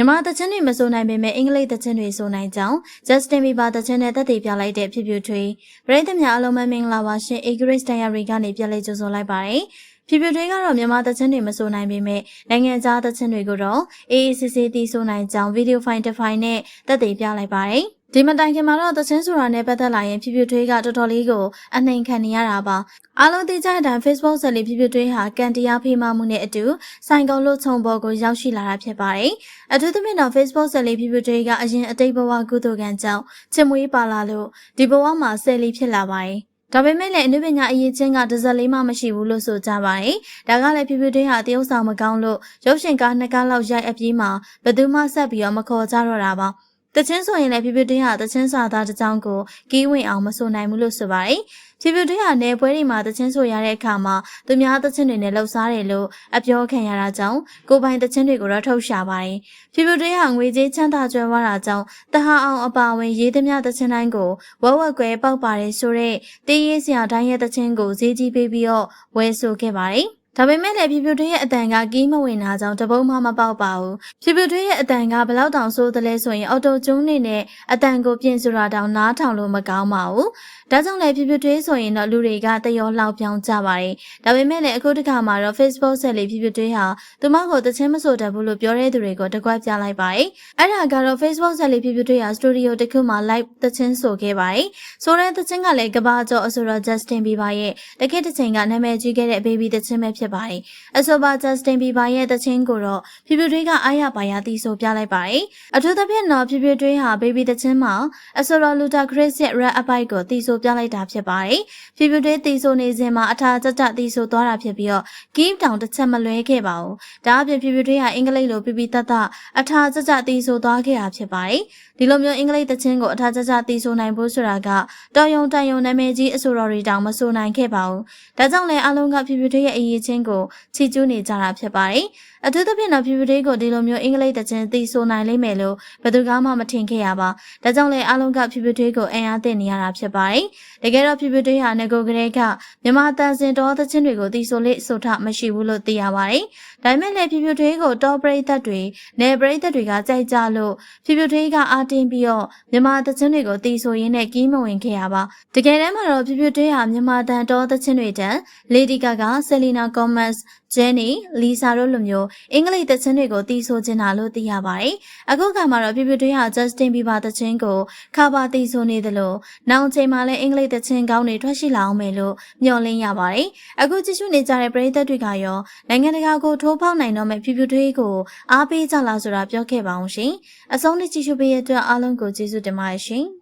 မြန်မာသချင်းတွေမဆိုနိုင်ပေမဲ့အင်္ဂလိပ်သချင်းတွေဆိုနိုင်ကြောင်း Justin Bieber သချင်းနဲ့သက်သေပြလိုက်တဲ့ဖြစ်ဖြစ်ထွေးပရိသတ်များအားလုံးပဲမင်္ဂလာပါရှင် Agris Diary ကနေပြန်လည်ကြိုဆိုလိုက်ပါတယ်ဖြစ်ဖြစ်ထွေးကတော့မြန်မာသချင်းတွေမဆိုနိုင်ပေမဲ့နိုင်ငံခြားသချင်းတွေကိုတော့အေးအေးဆေးဆေးတီးဆိုနိုင်ကြောင်းဗီဒီယိုဖိုင်တစ်ဖိုင်နဲ့သက်သေပြလိုက်ပါတယ် ဒီမတိုင်ခင်မှာတော့သချင်းဆိုတာနဲ့ပတ်သက်လာရင်ဖြစ်ဖြစ်ထွေးကတော်တော်လေးကိုအနှိမ်ခံနေရတာပါအားလုံးသိကြတဲ့အတိုင်း Facebook ဆက်လေးဖြစ်ဖြစ်ထွေးဟာကန်တရားဖေးမမှုနဲ့အတူဆိုင်ကုန်းလို့ခြုံပေါ်ကိုရောက်ရှိလာတာဖြစ်ပါတယ်အထူးသဖြင့်တော့ Facebook ဆက်လေးဖြစ်ဖြစ်ထွေးကအရင်အတိတ်ဘဝကုသိုလ်ကံကြောင့်ချစ်မွေးပါလာလို့ဒီဘဝမှာဆယ်လီဖြစ်လာပါတယ်ဒါပေမဲ့လည်းအနုပညာအရေးချင်းကတစ်စက်လေးမှမရှိဘူးလို့ဆိုကြပါတယ်။ဒါကလည်းဖြည်းဖြည်းချင်းဟာတရုပ်ဆောင်မကောင်းလို့ရုပ်ရှင်ကားနှစ်ကားလောက်ရိုက်အပြီးမှာဘယ်သူမှဆက်ပြီးတော့မခေါ်ကြတော့တာပါ။ တချင်းဆိုရင်လည်းဖြည်းဖြည်းချင်းဟာတချင်းစာသားတစ်ကြောင်းကိုကီးဝင်အောင်မဆိုနိုင်ဘူးလို့ဆိုပါတယ်။ဖြည်းဖြည်းချင်းဟာနယ်ပွဲတွေမှာတချင်းဆိုရတဲ့အခါမှာသူများတချင်းတွေနဲ့လှုပ်ရှားတယ်လို့အပြောခံရတာကြောင့်ကိုပိုင်တချင်းတွေကိုတော့ထုတ်ရှာပါတယ်။ဖြည်းဖြည်းချင်းဟာငွေကြေးချမ်းသာကြွယ်ဝတာကြောင့်တဟာအောင်အပါဝင်ရေးသမျှတချင်းတိုင်းကိုဝက်ဝက်ကွဲပေါက်ပါတယ်ဆိုတော့တေးရေးစရာတိုင်းရဲ့တချင်းကိုဈေးကြီးပေးပြီးတော့ဝယ်ဆိုခဲ့ပါတယ်။ ဒါပေမဲ့လည်းဖြူဖြူထွေးရဲ့အတန်ကကီးမဝင်တာကြောင့်တပုံးမှမပေါက်ပါဘူးဖြူဖြူထွေးရဲ့အတန်ကဘလောက်တောင်ဆိုးသလဲဆိုရင်အော်တိုကျုံးနေနဲ့အတန်ကိုပြင်ဆိုတာတောင်နားထောင်လို့မကောင်းပါဘူးဒါကြောင့်လည်းဖြူဖြူထွေးဆိုရင်တော့လူတွေကတရောလှောက်ပြောင်းကြပါတယ်ဒါပေမဲ့လည်းအခုတစ်ခါမှာတော့ Facebook ဆက်လေးဖြူဖြူထွေးဟာသူမကိုတချင်းမဆိုတတ်ဘူးလို့ပြောတဲ့သူတွေကိုတကွက်ပြလိုက်ပါတယ်အဲ့ဒါကတော့ Facebook ဆက်လေးဖြူဖြူထွေးဟာစတူဒီယိုတစ်ခုမှာ live တချင်းဆိုခဲ့ပါတယ်ဆိုတဲ့တချင်းကလည်းကဘာကျော်အဆိုတော် Justin Bieber ရဲ့တကယ့်တစ်ချိန်ကနာမည်ကြီးခဲ့တဲ့ baby တချင်းပဲဖြစ်ပါတယ်အဆိုပါ Justin Bieber ရဲ့တချင်းကိုတော့ဖြူဖြူထွေးကအားရပါရသီဆိုပြလိုက်ပါတယ်အထူးသဖြင့်တော့ဖြူဖြူထွေးဟာ baby တချင်းမှာအဆိုတော် Luda Chris ရဲ့ rap အပိုက်ကိုသီဆိုပြလိုက်တာဖြစ်ပါတယ်ဖြူဖြူထွေးသီဆိုနေစဉ်မှာအထာကြကြသီဆိုသွားတာဖြစ်ပြီးတော့ give တောင်တစ်ချက်မလွဲခဲ့ပါဘူးဒါအပြင်ဖြူဖြူထွေးဟာအင်္ဂလိပ်လိုပြပြတတ်တအထာကြကြသီဆိုသွားခဲ့တာဖြစ်ပါတယ်ဒီလိုမျိုးအင်္ဂလိပ်တချင်းကိုအထာကြကြသီဆိုနိုင်ဖို့ဆိုတာကတော်ယုံတန်ယုံနာမည်ကြီးအဆိုတော်တွေတောင်မဆိုနိုင်ခဲ့ပါဘူးဒါကြောင့်လည်းအလုံးကဖြူဖြူထွေးရဲ့အရေးချင်းကိုချီကျူးနေကြတာဖြစ်ပါတယ်။အထူးသဖြင့်တော့ဖြူဖြူလေးကိုဒီလိုမျိုးအင်္ဂလိပ်တခြင်းသိဆိုနိုင်လိမ့်မယ်လို့ဘယ်သူကမှမထင်ခဲ့ရပါ။ဒါကြောင့်လည်းအားလုံးကဖြူဖြူလေးကိုအင်အားသင့်နေရတာဖြစ်ပါတယ်။တကယ်တော့ဖြူဖြူလေးဟာငကိုကလေးကမြမတန်စင်တော်သခြင်းတွေကိုသိဆိုလေးဆိုထမရှိဘူးလို့သိရပါတယ်။ဒါပေမဲ့လည်းဖြူဖြူလေးကိုတော်ပရိသတ်တွေနယ်ပရိသတ်တွေကကြိုက်ကြလို့ဖြူဖြူလေးကအားတင်းပြီးတော့မြမသခြင်းတွေကိုသိဆိုရင်းနဲ့ကီးမဝင်ခဲ့ရပါ။တကယ်တမ်းမှာတော့ဖြူဖြူလေးဟာမြမတန်တော်သခြင်းတွေတန် Lady Gaga, Selena Gomez, Jenny, Lisa တို့လိုမျိုးအင်္ဂလိပ်သချင်းတွေကိုတီးဆိုချင်တာလို့သိရပါတယ်။အခုခါမှာတော့ပြပြတွေးဟာ Justin Bieber သချင်းကိုခါပါတီးဆိုနေသလိုနောက်ချိန်မှာလည်းအင်္ဂလိပ်သချင်းကောင်းတွေထွက်ရှိလာအောင်မယ်လို့မျှော်လင့်ရပါတယ်။အခုကြည့်ရှုနေကြတဲ့ပရိသတ်တွေကရောနိုင်ငံတကာကိုထိုးဖောက်နိုင်တော့မဲ့ပြပြတွေးကိုအားပေးကြလားဆိုတာပြောခဲ့ပါအောင်ရှင်။အဆုံးထိကြည့်ရှုပေးရတဲ့အတွက်အားလုံးကိုကျေးဇူးတင်ပါတယ်ရှင်။